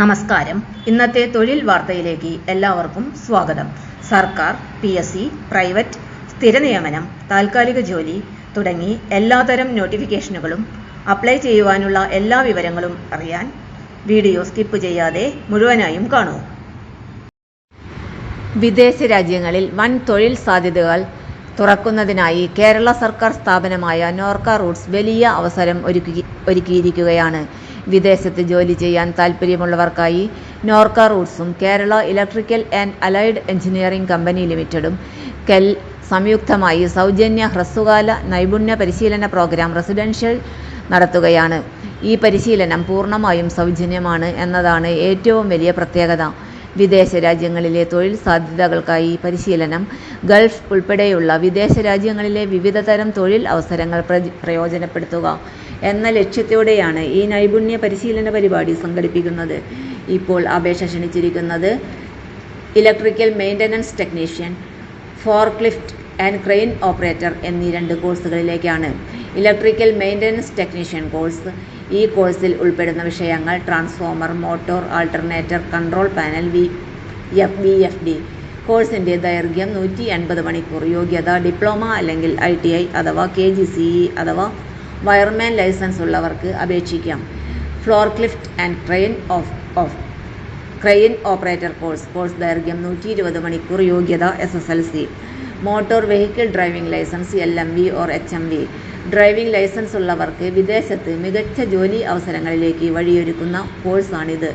നമസ്കാരം. ഇന്നത്തെ തൊഴിൽ വാർത്തയിലേക്ക് എല്ലാവർക്കും സ്വാഗതം. സർക്കാർ പി എസ് സി പ്രൈവറ്റ് സ്ഥിരനിയമനം താൽക്കാലിക ജോലി തുടങ്ങി എല്ലാതരം നോട്ടിഫിക്കേഷനുകളും അപ്ലൈ ചെയ്യുവാനുള്ള എല്ലാ വിവരങ്ങളും അറിയാൻ വീഡിയോ സ്കിപ്പ് ചെയ്യാതെ മുഴുവനായും കാണൂ. വിദേശ രാജ്യങ്ങളിൽ വൻ തൊഴിൽ സാധ്യതകൾ തുറക്കുന്നതിനായി കേരള സർക്കാർ സ്ഥാപനമായ നോർക്ക റൂട്ട്സ് വലിയ അവസരം ഒരുക്കി ഒരുക്കിയിരിക്കുകയാണ്. വിദേശത്ത് ജോലി ചെയ്യാൻ താൽപ്പര്യമുള്ളവർക്കായി Norka റൂട്ട്സും Kerala electrical and allied engineering company ലിമിറ്റഡും KEL സംയുക്തമായി സൗജന്യ ഹ്രസ്വകാല നൈപുണ്യ പരിശീലന പ്രോഗ്രാം റെസിഡൻഷ്യൽ നടത്തുകയാണ്. ഈ പരിശീലനം പൂർണമായും സൗജന്യമാണ് എന്നതാണ് ഏറ്റവും വലിയ പ്രത്യേകത. വിദേശ രാജ്യങ്ങളിലെ തൊഴിൽ സാധ്യതകൾക്കായി പരിശീലനം ഗൾഫ് ഉൾപ്പെടെയുള്ള വിദേശ രാജ്യങ്ങളിലെ വിവിധതരം തൊഴിൽ അവസരങ്ങൾ പ്രയോജനപ്പെടുത്തുക. എന്ന ലക്ഷ്യത്തോടെയാണ് ഈ നൈപുണ്യ പരിശീലന പരിപാടി സംഘടിപ്പിക്കുന്നത്. ഇപ്പോൾ അപേക്ഷ ക്ഷണിച്ചിരിക്കുന്നത് electrical maintenance technician forklift and crane operator എന്നീ രണ്ട് കോഴ്സുകളിലേക്കാണ്. Electrical maintenance technician course. ഈ കോഴ്സിൽ ഉൾപ്പെടുന്ന വിഷയങ്ങൾ transformer motor alternator control panel V F V F D. കോഴ്സിന്റെ ദൈർഘ്യം നൂറ്റി എൺപത് മണിക്കൂർ. യോഗ്യത ഡിപ്ലോമ അല്ലെങ്കിൽ ഐ ടി ഐ അഥവാ കെ ജി സി ഇ അഥവാ വയർമാൻ ലൈസൻസ് ഉള്ളവർക്ക് അപേക്ഷിക്കാം. Forklift and crane of of crane operator course course ദൈർഘ്യം നൂറ്റി ഇരുപത് മണിക്കൂർ യോഗ്യത S S L C motor vehicle driving license L M V or H M V driving license ഉള്ളവർക്ക് വിദേശത്ത് മികച്ച ജോലി അവസരങ്ങളിലേക്ക് വഴിയൊരുക്കുന്ന കോഴ്സാണിത്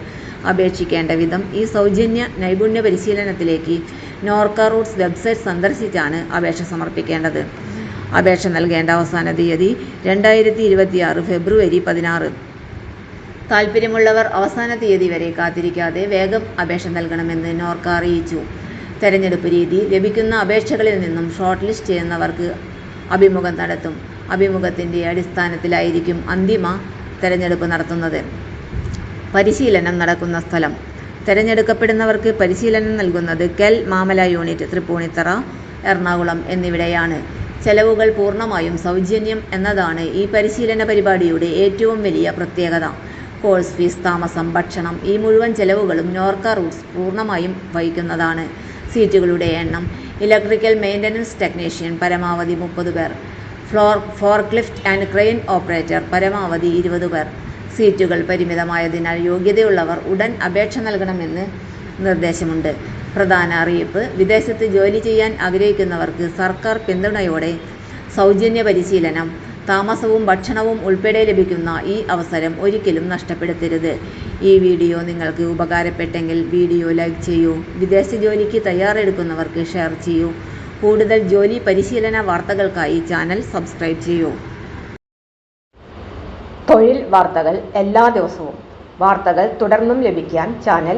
അപേക്ഷിക്കേണ്ട വിധം ഈ സൗജന്യ നൈപുണ്യ പരിശീലനത്തിലേക്ക് നോർക്ക റൂട്ട്സ് വെബ്സൈറ്റ് സന്ദർശിച്ചാണ് അപേക്ഷ സമർപ്പിക്കേണ്ടത്. അപേക്ഷ നൽകേണ്ട അവസാന തീയതി രണ്ടായിരത്തി ഇരുപത്തിയാറ് ഫെബ്രുവരി പതിനാറ്. താൽപ്പര്യമുള്ളവർ അവസാന തീയതി വരെ കാത്തിരിക്കാതെ വേഗം അപേക്ഷ നൽകണമെന്ന് നോർക്ക അറിയിച്ചു. തെരഞ്ഞെടുപ്പ് രീതി ലഭിക്കുന്ന അപേക്ഷകളിൽ നിന്നും ഷോർട്ട് ലിസ്റ്റ് ചെയ്യുന്നവർക്ക് അഭിമുഖം നടത്തും. അഭിമുഖത്തിന്റെ അടിസ്ഥാനത്തിലായിരിക്കും അന്തിമ തെരഞ്ഞെടുപ്പ് നടത്തുന്നത്. പരിശീലനം നടക്കുന്ന സ്ഥലം. തിരഞ്ഞെടുക്കപ്പെടുന്നവർക്ക് പരിശീലനം നൽകുന്നത് കെൽ മാമല യൂണിറ്റ് തൃപ്പൂണിത്തറ എറണാകുളം എന്നിവിടെയാണ്. ചെലവുകൾ പൂർണമായും സൗജന്യം എന്നതാണ് ഈ പരിശീലന പരിപാടിയുടെ ഏറ്റവും വലിയ പ്രത്യേകത. കോഴ്സ് ഫീസ് താമസം ഭക്ഷണം ഈ മുഴുവൻ ചെലവുകളും നോർക്ക റൂട്ട്സ് പൂർണമായും വഹിക്കുന്നതാണ്. സീറ്റുകളുടെ എണ്ണം ഇലക്ട്രിക്കൽ മെയിന്റനൻസ് ടെക്നീഷ്യൻ പരമാവധി മുപ്പത് പേർ floor forklift and crane operator പരമാവധി ഇരുപത് പേർ. സീറ്റുകൾ പരിമിതമായതിനാൽ യോഗ്യതയുള്ളവർ ഉടൻ അപേക്ഷ നൽകണമെന്ന് നിർദ്ദേശമുണ്ട്. പ്രധാന അറിയിപ്പ്. വിദേശത്ത് ജോലി ചെയ്യാൻ ആഗ്രഹിക്കുന്നവർക്ക് സർക്കാർ പിന്തുണയോടെ സൗജന്യ പരിശീലനം താമസവും ഭക്ഷണവും ഉൾപ്പെടെ ലഭിക്കുന്ന ഈ അവസരം ഒരിക്കലും നഷ്ടപ്പെടുത്തരുത്. ഈ വീഡിയോ നിങ്ങൾക്ക് ഉപകാരപ്പെട്ടെങ്കിൽ വീഡിയോ ലൈക്ക് ചെയ്യൂ വിദേശ ജോലിക്ക് തയ്യാറെടുക്കുന്നവർക്ക് ഷെയർ ചെയ്യൂ കൂടുതൽ ജോലി പരിശീലന വാർത്തകൾക്കായി ചാനൽ സബ്സ്ക്രൈബ് ചെയ്യൂ. തൊഴിൽ വാർത്തകൾ എല്ലാ ദിവസവും. വാർത്തകൾ തുടർന്നും ലഭിക്കാൻ ചാനൽ